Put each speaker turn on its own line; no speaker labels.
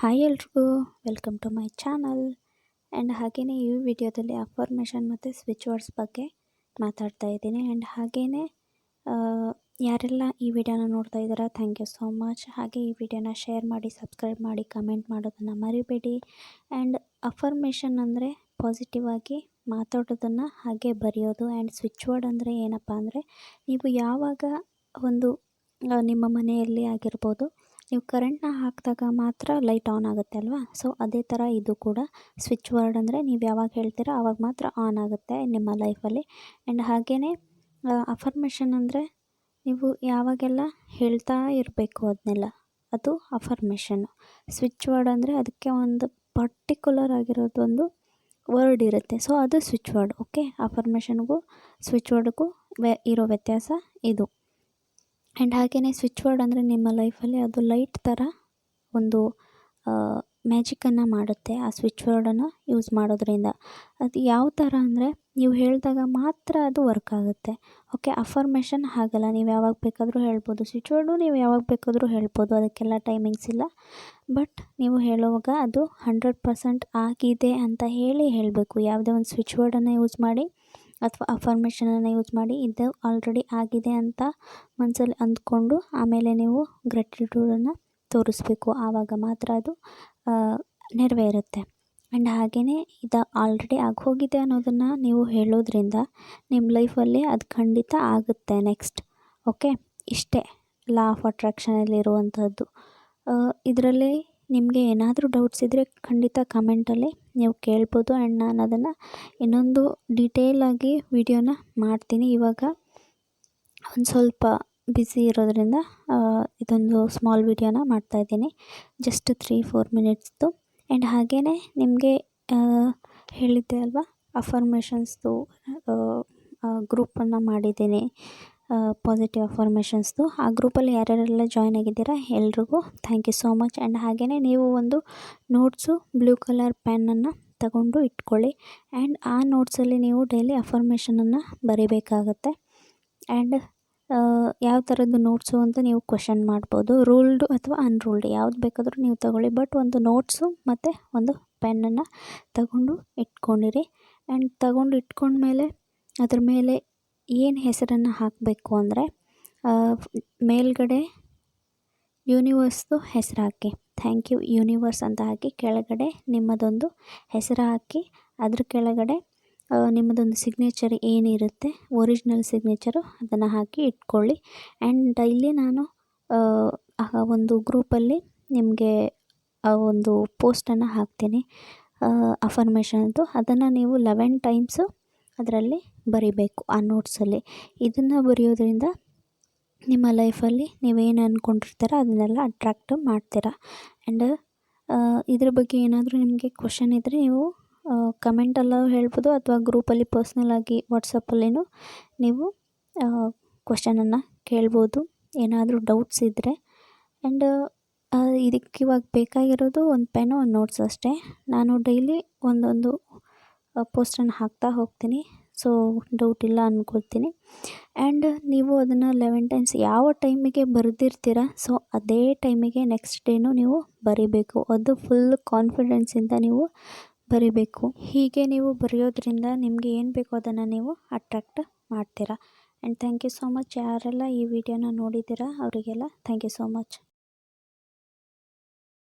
Hi ಎಲ್ರಿಗೂ, welcome to my channel. And ಹಾಗೆಯೇ ಈ ವಿಡಿಯೋದಲ್ಲಿ ಅಫರ್ಮೇಷನ್ ಮತ್ತು ಸ್ವಿಚ್ ವರ್ಡ್ಸ್ ಬಗ್ಗೆ ಮಾತಾಡ್ತಾ ಇದ್ದೀನಿ. ಆ್ಯಂಡ್ ಹಾಗೆಯೇ ಯಾರೆಲ್ಲ ಈ ವಿಡಿಯೋನ ನೋಡ್ತಾ ಇದ್ದೀರಾ ಥ್ಯಾಂಕ್ ಯು ಸೋ ಮಚ್ ಹಾಗೆ ಈ ವಿಡಿಯೋನ ಶೇರ್ ಮಾಡಿ ಸಬ್ಸ್ಕ್ರೈಬ್ ಮಾಡಿ ಕಮೆಂಟ್ ಮಾಡೋದನ್ನು ಮರಿಬೇಡಿ. ಆ್ಯಂಡ್ ಅಫರ್ಮೇಷನ್ ಅಂದರೆ ಪಾಸಿಟಿವ್ ಆಗಿ ಮಾತಾಡೋದನ್ನು ಹಾಗೆ ಬರೆಯೋದು. ಆ್ಯಂಡ್ ಸ್ವಿಚ್ ವರ್ಡ್ ಅಂದರೆ ಏನಪ್ಪ ಅಂದರೆ, ನೀವು ಯಾವಾಗ ಒಂದು ನಿಮ್ಮ ಮನೆಯಲ್ಲಿ ಆಗಿರ್ಬೋದು ನೀವು ಕರೆಂಟ್ನ ಹಾಕಿದಾಗ ಮಾತ್ರ ಲೈಟ್ ಆನ್ ಆಗುತ್ತೆ ಅಲ್ವಾ? ಸೊ ಅದೇ ಥರ ಇದು ಕೂಡ ಸ್ವಿಚ್ ವರ್ಡ್ ಅಂದರೆ ನೀವು ಯಾವಾಗ ಹೇಳ್ತೀರೋ ಆವಾಗ ಮಾತ್ರ ಆನ್ ಆಗುತ್ತೆ ನಿಮ್ಮ ಲೈಫಲ್ಲಿ ಆ್ಯಂಡ್ ಹಾಗೆಯೇ ಅಫರ್ಮೇಷನ್ ಅಂದರೆ ನೀವು ಯಾವಾಗೆಲ್ಲ ಹೇಳ್ತಾ ಇರಬೇಕು ಅದನ್ನೆಲ್ಲ ಅದು ಅಫರ್ಮೇಷನ್ನು ಸ್ವಿಚ್ ವರ್ಡ್ ಅಂದರೆ ಅದಕ್ಕೆ ಒಂದು ಪರ್ಟಿಕ್ಯುಲರ್ ಆಗಿರೋದೊಂದು ವರ್ಡ್ ಇರುತ್ತೆ. ಸೊ ಅದು ಸ್ವಿಚ್ ವರ್ಡ್ ಓಕೆ ಅಫರ್ಮೇಷನ್ಗೂ ಸ್ವಿಚ್ ವರ್ಡ್ಗೂ ವ್ಯ, ಇರೋ ವ್ಯತ್ಯಾಸ ಇದು. ಆ್ಯಂಡ್ ಹಾಗೆಯೇ ಸ್ವಿಚ್ ವರ್ಡ್ ಅಂದರೆ ನಿಮ್ಮ ಲೈಫಲ್ಲಿ ಅದು ಲೈಟ್ ಥರ ಒಂದು ಮ್ಯಾಜಿಕನ್ನು ಮಾಡುತ್ತೆ ಆ ಸ್ವಿಚ್ ವರ್ಡನ್ನು ಯೂಸ್ ಮಾಡೋದ್ರಿಂದ. ಅದು ಯಾವ ಥರ ಅಂದರೆ ನೀವು ಹೇಳಿದಾಗ ಮಾತ್ರ ಅದು ವರ್ಕ್ ಆಗುತ್ತೆ. ಓಕೆ ಅಫರ್ಮೇಷನ್ ಹಾಗಲ್ಲ. ನೀವು ಯಾವಾಗ ಬೇಕಾದರೂ ಹೇಳ್ಬೋದು. ಸ್ವಿಚ್ ವರ್ಡು ನೀವು ಯಾವಾಗ ಬೇಕಾದರೂ ಹೇಳ್ಬೋದು. ಅದಕ್ಕೆಲ್ಲ ಟೈಮಿಂಗ್ಸ್ ಇಲ್ಲ. ಬಟ್ ನೀವು ಹೇಳುವಾಗ ಅದು ಹಂಡ್ರೆಡ್ ಪರ್ಸೆಂಟ್ ಆಗಿದೆ ಅಂತ ಹೇಳಿ ಹೇಳಬೇಕು. ಯಾವುದೇ ಒಂದು ಸ್ವಿಚ್ ವರ್ಡನ್ನು ಯೂಸ್ ಮಾಡಿ. ಅಥವಾ ಅಫರ್ಮೇಷನನ್ನು ಯೂಸ್ ಮಾಡಿ, ಇದು ಆಲ್ರೆಡಿ ಆಗಿದೆ ಅಂತ ಮನಸ್ಸಲ್ಲಿ ಅಂದ್ಕೊಂಡು ಆಮೇಲೆ ನೀವು ಗ್ರ್ಯಾಟಿಟ್ಯೂಡನ್ನು ತೋರಿಸ್ಬೇಕು. ಆವಾಗ ಮಾತ್ರ ಅದು ನೆರವೇರುತ್ತೆ. ಆ್ಯಂಡ್ ಹಾಗೆಯೇ ಇದು ಆಲ್ರೆಡಿ ಆಗೋಗಿದೆ ಅನ್ನೋದನ್ನು ನೀವು ಹೇಳೋದ್ರಿಂದ ನಿಮ್ಮ ಲೈಫಲ್ಲಿ ಅದು ಖಂಡಿತ ಆಗುತ್ತೆ ನೆಕ್ಸ್ಟ್ ಓಕೆ ಇಷ್ಟೇ. ಲಾ ಆಫ್ ಅಟ್ರಾಕ್ಷನಲ್ಲಿರುವಂಥದ್ದು ಇದರಲ್ಲಿ ನಿಮಗೆ ಏನಾದರೂ ಡೌಟ್ಸ್ ಇದ್ದರೆ ಖಂಡಿತ ಕಮೆಂಟಲ್ಲಿ ನೀವು ಕೇಳ್ಬೋದು ಆ್ಯಂಡ್ ನಾನು ಅದನ್ನು ಇನ್ನೊಂದು ಡೀಟೇಲಾಗಿ ವಿಡಿಯೋನ ಮಾಡ್ತೀನಿ. ಇವಾಗ ಒಂದು ಸ್ವಲ್ಪ ಬ್ಯುಸಿ ಇರೋದರಿಂದ ಇದೊಂದು ಸ್ಮಾಲ್ ವಿಡಿಯೋನ ಮಾಡ್ತಾಯಿದ್ದೀನಿ ಜಸ್ಟ್ ತ್ರೀ ಫೋರ್ ಮಿನಿಟ್ಸ್ದು ಆ್ಯಂಡ್ ಹಾಗೇ ನಿಮಗೆ ಹೇಳಿದ್ದೆ ಅಲ್ವಾ ಅಫರ್ಮೇಷನ್ಸ್ದು ಗ್ರೂಪನ್ನು ಮಾಡಿದ್ದೀನಿ. ಪಾಸಿಟಿವ್ ಅಫಾರ್ಮೇಷನ್ಸ್ದು ಆ ಗ್ರೂಪಲ್ಲಿ ಯಾರ್ಯಾರೆಲ್ಲ ಜಾಯ್ನ್ ಆಗಿದ್ದೀರಾ, ಎಲ್ರಿಗೂ thank you so much and ಹಾಗೆಯೇ ನೀವು ಒಂದು ನೋಟ್ಸು ಬ್ಲೂ ಕಲರ್ ಪೆನ್ನನ್ನು ತಗೊಂಡು ಇಟ್ಕೊಳ್ಳಿ. ಆ್ಯಂಡ್ ಆ ನೋಟ್ಸಲ್ಲಿ ನೀವು ಡೈಲಿ ಅಫಾರ್ಮೇಷನನ್ನು ಬರೀಬೇಕಾಗತ್ತೆ. ಆ್ಯಂಡ್ ಯಾವ ಥರದ್ದು ನೋಟ್ಸು ಅಂತ ನೀವು ಕ್ವೆಶನ್ ಮಾಡ್ಬೋದು. ರೂಲ್ಡು ಅಥವಾ ಅನ್ರೂಲ್ಡ್ ಯಾವ್ದು ಬೇಕಾದರೂ ನೀವು ತಗೊಳ್ಳಿ. ಬಟ್ ಒಂದು ನೋಟ್ಸು ಮತ್ತು ಒಂದು ಪೆನ್ನನ್ನು ತಗೊಂಡು ಇಟ್ಕೊಂಡಿರಿ. ಆ್ಯಂಡ್ ತಗೊಂಡು ಇಟ್ಕೊಂಡ್ಮೇಲೆ, ಅದ್ರ ಮೇಲೆ ಏನು ಹೆಸರನ್ನು ಹಾಕಬೇಕು ಅಂದರೆ ಮೇಲ್ಗಡೆ ಯೂನಿವರ್ಸ್ದು ಹೆಸರು ಹಾಕಿ. ಥ್ಯಾಂಕ್ ಯು ಯೂನಿವರ್ಸ್ ಅಂತ ಹಾಕಿ, ಕೆಳಗಡೆ ನಿಮ್ಮದೊಂದು ಹೆಸರು ಹಾಕಿ, ಅದ್ರ ಕೆಳಗಡೆ ನಿಮ್ಮದೊಂದು ಸಿಗ್ನೇಚರ್ ಏನಿರುತ್ತೆ ಒರಿಜಿನಲ್ ಸಿಗ್ನೇಚರು ಅದನ್ನು ಹಾಕಿ ಇಟ್ಕೊಳ್ಳಿ. ಆ್ಯಂಡ್ ಡೈಲಿ ನಾನು, ಆ ಒಂದು ಗ್ರೂಪಲ್ಲಿ ನಿಮಗೆ ಆ ಒಂದು ಪೋಸ್ಟನ್ನು ಹಾಕ್ತೀನಿ. ಅಫರ್ಮೇಷನ್ದು ಅದನ್ನು ನೀವು ಲೆವೆನ್ ಟೈಮ್ಸು ಅದರಲ್ಲಿ ಬರಿಬೇಕು ಆ ನೋಟ್ಸಲ್ಲಿ ಇದನ್ನು ಬರೆಯೋದ್ರಿಂದ ನಿಮ್ಮ ಲೈಫಲ್ಲಿ ನೀವೇನು ಅಂದ್ಕೊಂಡಿರ್ತೀರ ಅದನ್ನೆಲ್ಲ ಅಟ್ರ್ಯಾಕ್ಟ್ ಮಾಡ್ತೀರಾ. ಆ್ಯಂಡ್ ಇದ್ರ ಬಗ್ಗೆ ಏನಾದರೂ ನಿಮಗೆ ಕ್ವಶನ್ ಇದ್ದರೆ ನೀವು ಕಮೆಂಟಲ್ಲೂ ಹೇಳ್ಬೋದು ಅಥವಾ ಗ್ರೂಪಲ್ಲಿ ಪರ್ಸ್ನಲಾಗಿ ವಾಟ್ಸಪ್ಪಲ್ಲಿನೂ ನೀವು ಕ್ವಶನನ್ನು ಕೇಳ್ಬೋದು. ಏನಾದರೂ ಡೌಟ್ಸ್ ಇದ್ದರೆ ಆ್ಯಂಡ್ ಇದಕ್ಕೆ ಇವಾಗ ಬೇಕಾಗಿರೋದು ಒಂದು ಪೆನ್ನು ಒಂದು ನೋಟ್ಸ್ ಅಷ್ಟೇ. ನಾನು ಡೈಲಿ ಒಂದೊಂದು ಪೋಸ್ಟನ್ನು ಹಾಕ್ತಾ ಹೋಗ್ತೀನಿ. ಸೊ ಡೌಟ್ ಇಲ್ಲ ಅಂದ್ಕೊಳ್ತೀನಿ ಆ್ಯಂಡ್ ನೀವು ಅದನ್ನು ಲೆವೆನ್ ಟೈಮ್ಸ್ ಯಾವ ಟೈಮಿಗೆ ಬರೆದಿರ್ತೀರ ಸೊ ಅದೇ ಟೈಮಿಗೆ ನೆಕ್ಸ್ಟ್ ಡೇನೂ ನೀವು ಬರೀಬೇಕು. ಅದು ಫುಲ್ ಕಾನ್ಫಿಡೆನ್ಸಿಂದ ನೀವು ಬರಿಬೇಕು. ಹೀಗೆ ನೀವು ಬರೆಯೋದ್ರಿಂದ ನಿಮಗೆ ಏನು ಬೇಕೋ ಅದನ್ನು ನೀವು ಅಟ್ರ್ಯಾಕ್ಟ್ ಮಾಡ್ತೀರಾ. And thank you so much ಯಾರೆಲ್ಲ ಈ ವಿಡಿಯೋನ ನೋಡಿದ್ದೀರಾ, ಅವರಿಗೆಲ್ಲ ಥ್ಯಾಂಕ್ ಯು ಸೋ ಮಚ್